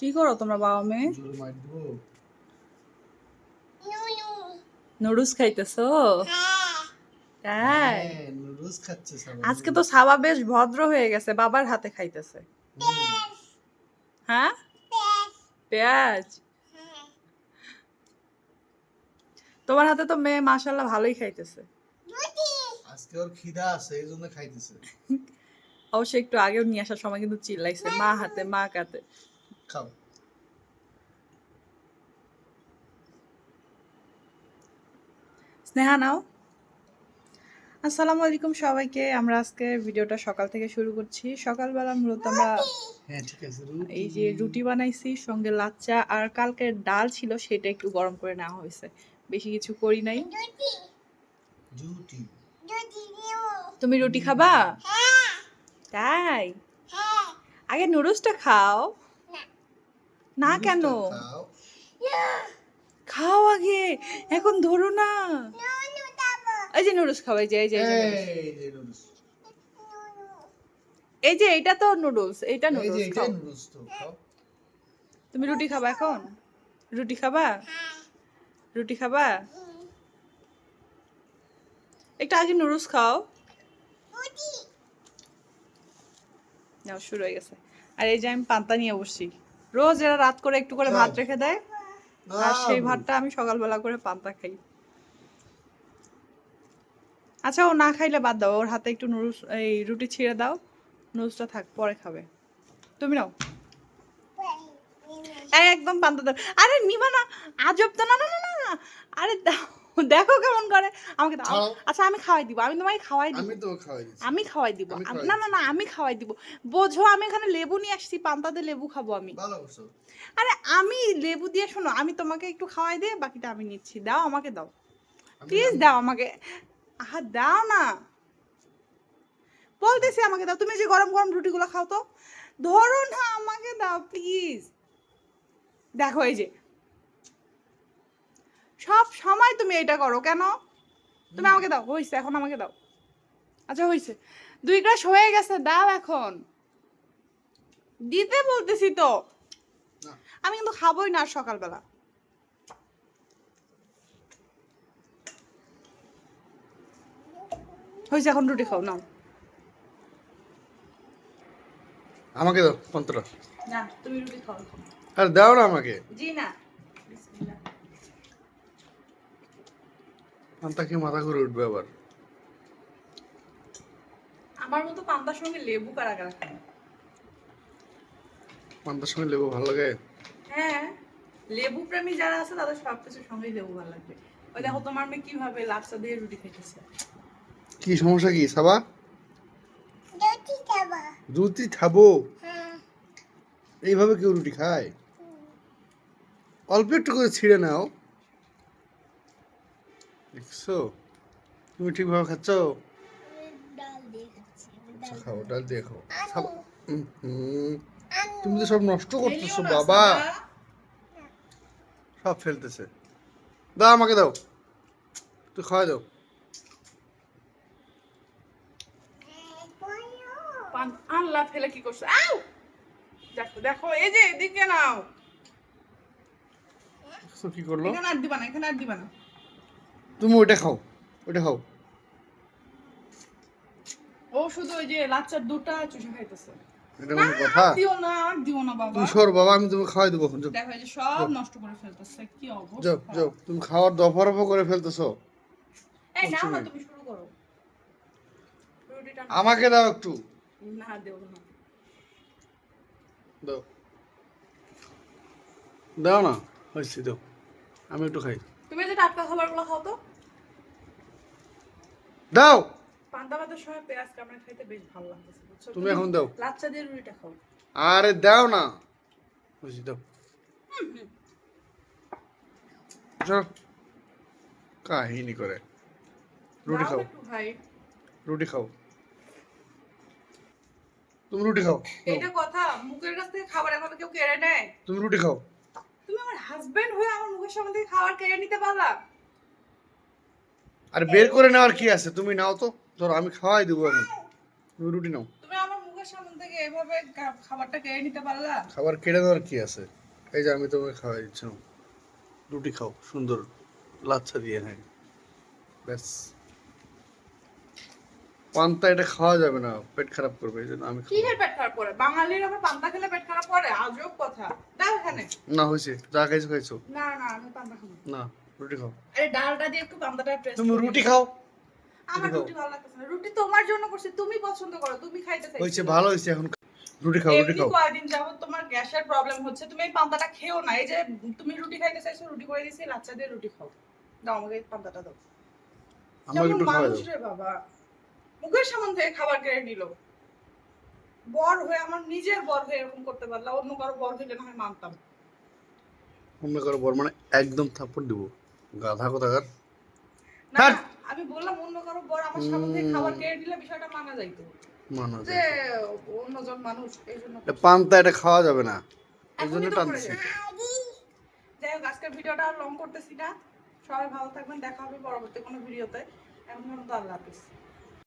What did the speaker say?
কি করো তোমরা বাবা মেয়ে নুডলস খাইতেছো? তাই? হ্যাঁ সবাই। আজকে তো সাবা বেশ ভদ্র হয়ে গেছে বাবার হাতে খাইতেছে। হ্যাঁ? পেঁয়াজ। তোমার হাতে তো মেয়ে মাশাল্লাহ ভালোই খাইতেছে। আজকে ওর খিদা আছে এই জন্য খাইতেছে। অবশ্যই একটু আগেও নিয়ে আসার সময় কিন্তু চিল্লাইছে মা হাতে মা কাতে খাও। স্নেহা নাও। আসসালামু আলাইকুম সবাইকে। আমরা আজকে ভিডিওটা সকাল থেকে শুরু করছি। সকালবেলা মূলত আমরা হ্যাঁ ঠিক আছে এই যে রুটি বানাইছি সঙ্গে লাচ্চা আর কালকের ডাল ছিল সেটা একটু গরম করে নেওয়া হয়েছে। বেশি কিছু করি নাই। রুটি। তুমি রুটি খাবা? তাই? আগে নুডলসটা খাও। না কেন? খাও আগে এখন ধরো না। এই যে নুডলস খাওয়াই এই যে এই যে এই যে এই যে নুডলস। এটা তো নুডলস এটা এই যে নুডলস এটা খাও। নুডলস তো খাও। তুমি রুটি খাবা এখন? রুটি খাবা? রুটি খাবা? একটু আগে নুডলস খাও। নাও শুরু হয়ে গেছে। আর এই যে আমি পান্তা নিয়ে বসছি। রোজ এরা রাত করে একটু করে ভাত রেখে দেয় আর সেই ভাতটা আমি সকালবেলা করে পান্তা খাই। আচ্ছা ও না খাইলে বাদ দাও ওর হাতে একটু নুডলস এই রুটি ছিঁড়ে দাও নুডলসটা থাক পরে খাবে। তুমি নাও। একদম পান্তা দাও। আরে নিবা না আজব তো না না না না না। আরে দাও। দেখো কেমন করে। আমাকে দাও। আচ্ছা আমি খাওয়াই দিব। আমি তোমাকে খাওয়াই দিব। আমি তো খাওয়াই আমি খাওয়াই দিব। না না না আমি খাওয়াই দিব। বোঝো আমি এখানে লেবু নিয়ে আসছি। পান্তাতে লেবু খাব আমি। আরে আমি লেবু দিয়ে শোনো আমি তোমাকে একটু খাওয়াই দিয়ে বাকিটা আমি নিচ্ছি। দাও আমাকে দাও। প্লিজ দাও আমাকে। আহা দাও না। বলতেছি আমাকে দাও। তুমি যে গরম গরম রুটিগুলো খাও তো। ধরো না আমাকে দাও প্লিজ দেখো এই যে সব সময় তুমি এটা করো কেন? তুমি আমাকে দাও হয়েছে এখন আমাকে দাও। আচ্ছা হয়েছে দুই গ্লাস হয়ে গেছে দাও এখন। দিতে বলতেছি তো। আমি কিন্তু খাবোই না আর সকালবেলা। হয়েছে এখন রুটি খাও নাও। আমাকে দাও পন্তরা না তুমি রুটি খাও। আর দাও না আমাকে। জি না। পান্তা খেয়ে মাথা ঘুরে উঠবে আবার। আমার মতো পান্তার সঙ্গে লেবু কারা কারা খায়? পান্তার সঙ্গে লেবু ভালো লাগে? হ্যাঁ লেবু প্রেমী যারা আছে তাদের সব কিছুর সঙ্গেই লেবু ভালো লাগবে ওই দেখো তোমার মেয়ে কীভাবে লাচ্চা দিয়ে রুটি খাইতেছে। কি সমস্যা কি সাবা? রুটি খাব। এইভাবে কেউ রুটি খায়? অল্প একটু করে ছিঁড়ে নাও। দেখছ? তুমি ঠিকভাবে খাচ্ছ? আচ্ছা, খাও ডাল দিয়ে খাও। তুমি তো সব নষ্ট করতেছো বাবা। সব ফেলতেছে। দাও আমাকে দাও। তুই খাওয়া দাও। আল্লাহ ফেলে কি করছ? আউ! দেখো দেখো এই যে এদিকে নাও। কি করল? এখানে আর দিবা না এখানে আর দিবা না। তুমি ওটা খাও ওটা খাও। ও শুধু ওই যে লাচ্চার দুটা চুষে খাইতেছে। এটা কোনো কথা? দিও না আর দিও না বাবা। তুমি সর বাবা আমি তুমি খাওয়াই দেবো যাও। দেখো যে সব নষ্ট করে ফেলতেছে কি অবস্থা? যাও তুমি খাওয়ার করে ফেলতেছো। এই নাও না তুমি। তুমি শুরু করো। আমাকে দাও একটু। না দেও না। দাও। দাও না হয়েছে দাও। আমি একটু খাই। তুমি যে টাটকা খাবারগুলো খাও তো। দাও। পান্তা ভাতের সময় পেঁয়াজ কামড়ে খাইতে বেশ ভালো লাগতেছে বুঝছ? তুমি এখন দাও। লাচ্চা দিয়ে রুটিটা খাও। আরে দাও না। হয়েছে দাও। কাহিনী করে। রুটি খাও। রুটি খাও। তুমি রুটি খাও। এটা কথা মুখের কাছ থেকে খাবার এভাবে কেউ কেড়ে নেয়? তুমি রুটি খাও। তুমি আমার হাজবেন্ড হয়ে আমার মুখের সামনে থেকে খাবার কেড়ে নিতে পারলা? আর বের করে নেওয়ার কি আছে? তুমি নাও তো। ধরো আমি খাওয়াই দেবো এখন। তুমি রুটি নাও। তুমি আমার মুখের সামনে থেকে এভাবে খাবারটা কেড়ে নিতে পারলা? খাবার কেড়ে দেওয়ার কি আছে? এই যে আমি তোমাকে খাওয়াই দিচ্ছি রুটি খাও সুন্দর। লাচ্ছা দিয়ে হ্যাঁ। ব্যাস। পান্তা এটা খাওয়া যাবে না পেট খারাপ করবে এই জন্য আমি পেট খারাপ করে? বাঙালির আবার পান্তা খেলে পেট খারাপ করে? আজব কথা। দাও এখানে। না। না হয়েছে। যা খাইছো খাইছো। না না আমি পান্তা খাব না। রুটি খাও। আরে ডালটা দিয়ে একটু পান্তাটা টেস্ট তুমি রুটি খাও। আমার রুটি ভালো লাগতেছে না। রুটি তোমার জন্য করছি তুমি পছন্দ করো তুমি খাইতে চাইছো। হয়েছে ভালো হয়েছে এখন রুটি খাও রুটি খাও। কয়েকদিন যাবত তোমার গ্যাসের প্রবলেম হচ্ছে তুমি এই পান্তাটা খেও না। এই যে তুমি রুটি খাইতে চাইছো রুটি করে দিছি লাচ্চা দিয়ে রুটি খাও। দাও আমাকে পান্তাটা দাও। আমাকে একটু মানুষ রে বাবা। মুখের সামনে থেকে খাবার কেড়ে নিল। বর হয়ে আমার নিজের বর হয়ে এরকম করতে পারলা অন্য কারও বর হইলে না হয় মানতাম। অন্য কারও বর মানে একদম থাপ্পড় দিব। গাধা কোথাকার? না হ্যাঁ। আমি বললাম অন্য কারও বর আমার সামনে থেকে খাবার কেড়ে নিলে বিষয়টা মানা যাইতো মানা যে অন্যজন মানুষ এই জন্য পান্তা এটা খাওয়া যাবে না। এই জন্য এখনই তো করে টানছি যাই। যাই হোক আজকের ভিডিওটা আর লং করতেছি না। সবাই ভালো থাকবেন দেখা হবে পরবর্তী কোনো ভিডিওতে। এখন পর্যন্ত আল্লাহ হাফিজ।